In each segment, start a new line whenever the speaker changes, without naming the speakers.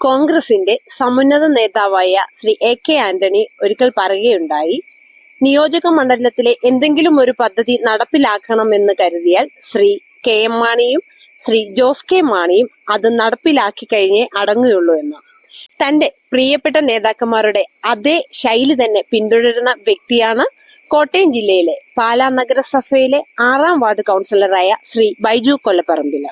കോൺഗ്രസിന്റെ സമുന്നത നേതാവായ Shri A K Antony ഒരിക്കൽ പറയുകയുണ്ടായി നിയോജക മണ്ഡലത്തിലെ എന്തെങ്കിലും ഒരു പദ്ധതി നടപ്പിലാക്കണമെന്ന് കരുതിയാൽ ശ്രീ കെ എം മാണിയും ശ്രീ ജോസ് കെ മാണിയും അത് നടപ്പിലാക്കി കഴിഞ്ഞേ അടങ്ങുകയുള്ളൂ എന്ന്. തന്റെ പ്രിയപ്പെട്ട നേതാക്കന്മാരുടെ അതേ ശൈലി തന്നെ പിന്തുടരുന്ന വ്യക്തിയാണ് കോട്ടയം ജില്ലയിലെ പാലാ നഗരസഭയിലെ ആറാം വാർഡ് കൗൺസിലറായ ശ്രീ ബൈജു കൊല്ലപ്പറമ്പിൽ.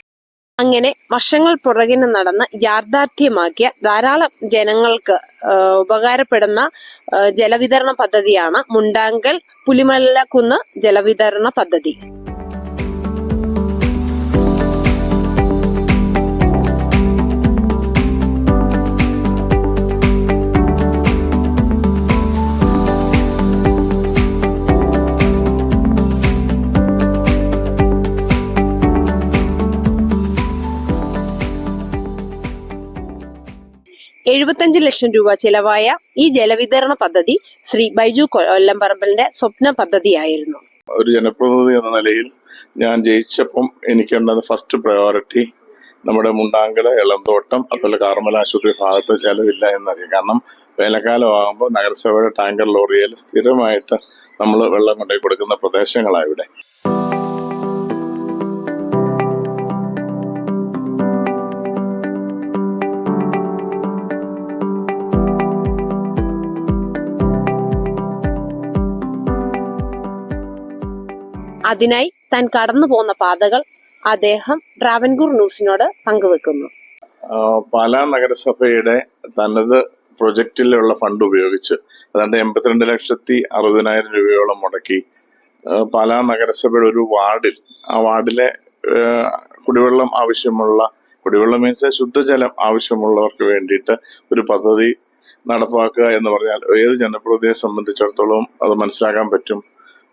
അങ്ങനെ വർഷങ്ങൾ പുറകിന് നടന്ന് യാഥാർത്ഥ്യമാക്കിയ ധാരാളം ജനങ്ങൾക്ക് ഉപകാരപ്പെടുന്ന ജലവിതരണ പദ്ധതിയാണ് മുണ്ടാങ്കൽ പുലിമലക്കുന്ന് ജലവിതരണ പദ്ധതി. എഴുപത്തഞ്ച് ലക്ഷം രൂപ ചിലവായ ഈ ജലവിതരണ പദ്ധതി ശ്രീ ബൈജു കൊല്ലംപറമ്പലിന്റെ സ്വപ്ന പദ്ധതിയായിരുന്നു.
ഒരു ജനപ്രതിനിധി എന്ന നിലയിൽ ഞാൻ ജയിച്ചപ്പം എനിക്കുണ്ടായിരുന്ന ഫസ്റ്റ് പ്രയോറിറ്റി നമ്മുടെ മുണ്ടാങ്കല ഇളന്തോട്ടം അതുപോലെ കാർമല ആശുപത്രി ഭാഗത്ത് ചെലവില്ല എന്നറിയാം. കാരണം വേനൽക്കാലം ആകുമ്പോൾ നഗരസഭയുടെ ടാങ്കർ ലോറിയിൽ സ്ഥിരമായിട്ട് നമ്മൾ വെള്ളം കൊണ്ടുപോയി കൊടുക്കുന്ന പ്രദേശങ്ങളാണ് ഇവിടെ.
അതിനായി താൻ കടന്നു പോകുന്ന പാതകൾ അദ്ദേഹം ട്രാവൻകൂർ ന്യൂസിനോട് പങ്കുവെക്കുന്നു.
പാലാ നഗരസഭയുടെ തനത് പ്രൊജക്റ്റിലുള്ള ഫണ്ട് ഉപയോഗിച്ച് ഏതാണ്ട് എൺപത്തിരണ്ട് ലക്ഷത്തി അറുപതിനായിരം രൂപയോളം മുടക്കി. പാലാ നഗരസഭയുടെ ഒരു വാർഡിൽ ആ വാർഡിലെ കുടിവെള്ളം ആവശ്യമുള്ള കുടിവെള്ളം മീൻസ് ശുദ്ധജലം ആവശ്യമുള്ളവർക്ക് വേണ്ടിയിട്ട് ഒരു പദ്ധതി നടപ്പാക്കുക എന്ന് പറഞ്ഞാൽ ഏത് ജനപ്രതിയെ സംബന്ധിച്ചിടത്തോളം അത് മനസ്സിലാക്കാൻ പറ്റും?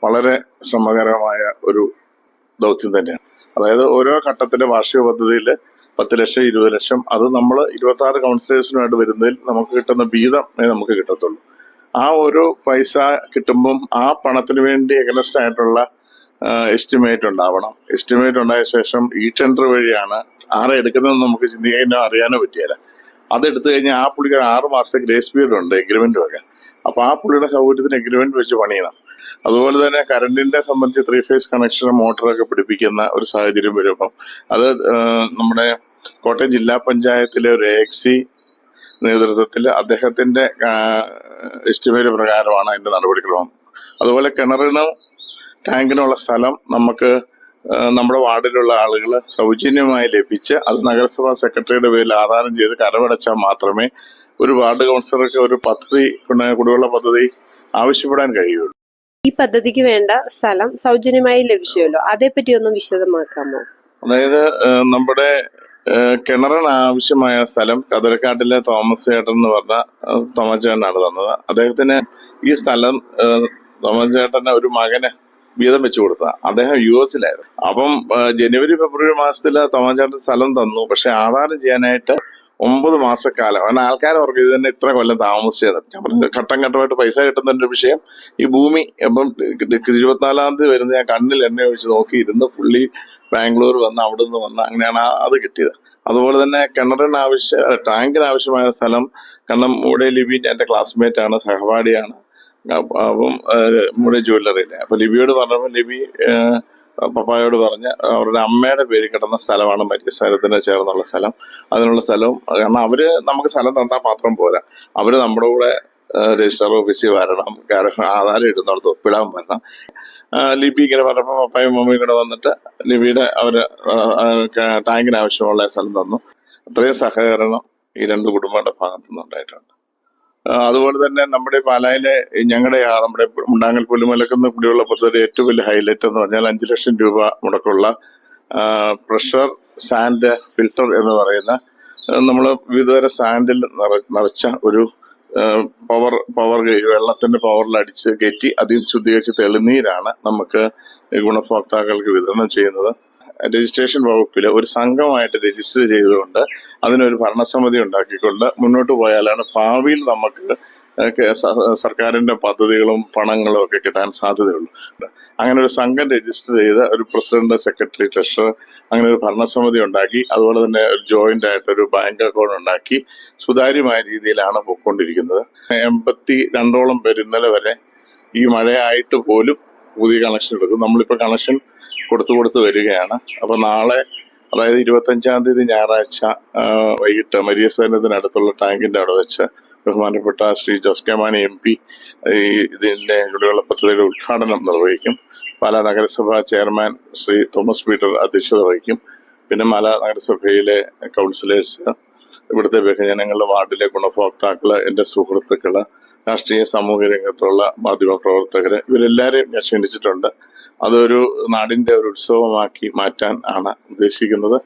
വളരെ ശ്രമകരമായ ഒരു ദൗത്യം തന്നെയാണ്. അതായത് ഓരോ ഘട്ടത്തിന്റെ വാർഷിക പദ്ധതിയിൽ പത്ത് ലക്ഷം ഇരുപത് ലക്ഷം അത് നമ്മൾ ഇരുപത്തി ആറ് കൗൺസിലേഴ്സിനുമായിട്ട് വരുന്നതിൽ നമുക്ക് കിട്ടുന്ന വീതമേ നമുക്ക് കിട്ടത്തുള്ളൂ. ആ ഒരു പൈസ കിട്ടുമ്പം ആ പണത്തിന് വേണ്ടി എഗനസ്റ്റ് ആയിട്ടുള്ള എസ്റ്റിമേറ്റ് ഉണ്ടാവണം. എസ്റ്റിമേറ്റ് ഉണ്ടായ ശേഷം ഈ ടെൻഡർ വഴിയാണ് ആരെ എടുക്കുന്നതെന്ന് നമുക്ക് ചിന്തിക്കാനോ അറിയാനോ പറ്റിയല്ല അതെടുത്തു കഴിഞ്ഞാൽ ആ പുള്ളിക്ക് ആറ് മാസത്തെ ഗ്രേസ് പീരീഡ് ഉണ്ട് എഗ്രിമെന്റ് ഒക്കെ അപ്പൊ ആ പുള്ളിയുടെ സൗകര്യത്തിന് എഗ്രിമെന്റ് വെച്ച് പണിയണം. അതുപോലെ തന്നെ കറണ്ടിന്റെ സംബന്ധിച്ച് ത്രീ ഫേസ് കണക്ഷൻ മോട്ടറൊക്കെ പിടിപ്പിക്കുന്ന ഒരു സാഹചര്യം വരുമ്പം അത് നമ്മുടെ കോട്ടയം ജില്ലാ പഞ്ചായത്തിലെ ഒരു എക്സി നേതൃത്വത്തിൽ അദ്ദേഹത്തിന്റെ എസ്റ്റിമേറ്റ് പ്രകാരമാണ് അതിന്റെ നടപടികൾ വന്നത്. അതുപോലെ കിണറിനും ടാങ്കിനുള്ള സ്ഥലം നമുക്ക് നമ്മുടെ വാർഡിലുള്ള ആളുകൾ സൗജന്യമായി ലഭിച്ച് അത് നഗരസഭാ സെക്രട്ടറിയുടെ പേരിൽ ആധാരം ചെയ്ത് കരമടച്ചാൽ മാത്രമേ ഒരു വാർഡ് കൗൺസിലർക്ക് ഒരു പദ്ധതി കുടി- കുടിവെള്ള പദ്ധതി ആവശ്യപ്പെടാൻ കഴിയുള്ളൂ.
ഈ പദ്ധതിക്ക് വേണ്ട സ്ഥലം സൗജന്യമായി ലഭിച്ചുവല്ലോ. അതേപ്പറ്റി ഒന്ന് വിശദമാക്കാമോ?
അതായത് നമ്മുടെ കിണറിന് ആവശ്യമായ സ്ഥലം കതിരക്കാട്ടിലെ തോമസ് ചേട്ടൻ എന്ന് പറഞ്ഞ തോമസ് ചേട്ടനാണ് തന്നത്. അദ്ദേഹത്തിന് ഈ സ്ഥലം തോമസ് ചേട്ടന് ഒരു മകന് വീതം വെച്ചു കൊടുത്ത അദ്ദേഹം യു എസിലായിരുന്നു. അപ്പം ജനുവരി ഫെബ്രുവരി മാസത്തിൽ തോമസ് ചേട്ടൻ സ്ഥലം തന്നു. പക്ഷെ ആധാരം ചെയ്യാനായിട്ട് ഒമ്പത് മാസക്കാലം. കാരണം ആൾക്കാർ ഓർക്കും ഇത് തന്നെ ഇത്ര കൊല്ലം താമസിച്ചത്. ഞാൻ പറഞ്ഞു, ഘട്ടം ഘട്ടമായിട്ട് പൈസ കിട്ടുന്നതിന്റെ വിഷയം. ഈ ഭൂമി ഇപ്പം ഇരുപത്തിനാലാം തീയതി വരുന്ന ഞാൻ കണ്ണിൽ എണ്ണ ഒഴിച്ച് നോക്കി ഇരുന്ന് പുള്ളി ബാംഗ്ലൂർ വന്ന് അവിടെ നിന്ന് വന്ന് അങ്ങനെയാണ് അത് കിട്ടിയത്. അതുപോലെ തന്നെ കിണറിന് ആവശ്യ ടാങ്കിന് ആവശ്യമായ സ്ഥലം. കാരണം മൂടെ ലിബി എന്റെ ക്ലാസ്മേറ്റ് ആണ് സഹപാഠിയാണ്. അപ്പ- മൂടെ ജ്വല്ലറിയിലെ. അപ്പൊ ലിബിയോട് പറഞ്ഞപ്പോൾ ലിബി പപ്പായോട് പറഞ്ഞ് അവരുടെ അമ്മയുടെ പേര് കിടന്ന സ്ഥലമാണ് മരിച്ച സ്ഥലത്തിന് ചേർന്നുള്ള സ്ഥലം. അതിനുള്ള സ്ഥലവും കാരണം അവർ നമുക്ക് സ്ഥലം തന്നാൽ മാത്രം പോരാ. അവർ നമ്മുടെ കൂടെ രജിസ്റ്റർ ഓഫീസിൽ വരണം ആധാരം ഇടുന്നിടത്ത് ഒപ്പിടാൻ വരണം. ലിപി ഇങ്ങനെ പറഞ്ഞപ്പോൾ പപ്പായും മമ്മിയും കൂടെ വന്നിട്ട് ലിപിയുടെ അവർ ടാങ്കിന് ആവശ്യമുള്ള സ്ഥലം തന്നു. അത്രയും സഹകരണം ഈ രണ്ട് കുടുംബങ്ങളുടെ ഭാഗത്തു നിന്നുണ്ടായിട്ടുണ്ട് ആ, അതുപോലെ തന്നെ നമ്മുടെ പാലായിലെ ഞങ്ങളുടെ നമ്മുടെ മുണ്ടാങ്ങൽ പുല്ലുമലക്കുന്ന കുടിവെള്ള പദ്ധതി ഏറ്റവും വലിയ ഹൈലൈറ്റ് എന്ന് പറഞ്ഞാൽ അഞ്ചു ലക്ഷം രൂപ മുടക്കുള്ള പ്രഷർ സാൻഡ് ഫിൽട്ടർ എന്ന് പറയുന്ന നമ്മൾ വിവിധതര സാൻഡിൽ നിറ- നിറച്ച ഒരു പവർ പവർ വെള്ളത്തിന്റെ പവറിൽ അടിച്ച് കയറ്റി അതിൽ ശുദ്ധീകരിച്ച് തെളിനീരാണ് നമുക്ക് ഗുണഭോക്താക്കൾക്ക് വിതരണം ചെയ്യുന്നത്. രജിസ്ട്രേഷൻ വകുപ്പിൽ ഒരു സംഘമായിട്ട് രജിസ്റ്റർ ചെയ്തുകൊണ്ട് അതിനൊരു ഭരണസമിതി ഉണ്ടാക്കിക്കൊണ്ട് മുന്നോട്ട് പോയാലാണ് ഭാവിയിൽ നമുക്ക് സർക്കാരിന്റെ പദ്ധതികളും പണങ്ങളും ഒക്കെ കിട്ടാൻ സാധ്യതയുള്ളൂ. അങ്ങനെ ഒരു സംഘം രജിസ്റ്റർ ചെയ്ത് ഒരു പ്രസിഡന്റ് സെക്രട്ടറി ട്രഷറർ അങ്ങനെ ഒരു ഭരണസമിതി ഉണ്ടാക്കി അതുപോലെ തന്നെ ഒരു ജോയിന്റ് ആയിട്ട് ഒരു ബാങ്ക് അക്കൗണ്ട് ഉണ്ടാക്കി സുതാര്യമായ രീതിയിലാണ് പോയിക്കൊണ്ടിരിക്കുന്നത്. എൺപത്തി രണ്ടോളം പേര് ഇന്നലെ വരെ ഈ മഴയായിട്ട് പോലും പുതിയ കണക്ഷൻ എടുക്കും. നമ്മളിപ്പോൾ കണക്ഷൻ കൊടുത്തു കൊടുത്ത് വരികയാണ്. അപ്പൊ നാളെ അതായത് ഇരുപത്തഞ്ചാം തീയതി ഞായറാഴ്ച വൈകിട്ട് മരിയ സൈന്യത്തിനടുത്തുള്ള ടാങ്കിന്റെ അവിടെ വെച്ച് ബഹുമാനപ്പെട്ട Shri Jose K Mani M P ഇതിന്റെ കുടിവെള്ള പദ്ധതിയുടെ ഉദ്ഘാടനം നിർവഹിക്കും. പാലാ നഗരസഭാ ചെയർമാൻ ശ്രീ തോമസ് പീറ്റർ അധ്യക്ഷത വഹിക്കും. പിന്നെ മാല നഗരസഭയിലെ കൗൺസിലേഴ്സ് ഇവിടുത്തെ ബഹുജനങ്ങളുടെ വാർഡിലെ ഗുണഭോക്താക്കൾ എന്റെ സുഹൃത്തുക്കൾ രാഷ്ട്രീയ സാമൂഹ്യ രംഗത്തുള്ള മാധ്യമ പ്രവർത്തകര് ഇവരെല്ലാരെയും ഞാൻ ക്ഷണിച്ചിട്ടുണ്ട്. അതൊരു നാടിന്റെ ഒരു ഉത്സവമാക്കി മാറ്റാൻ ആണ് ഉദ്ദേശിക്കുന്നത്.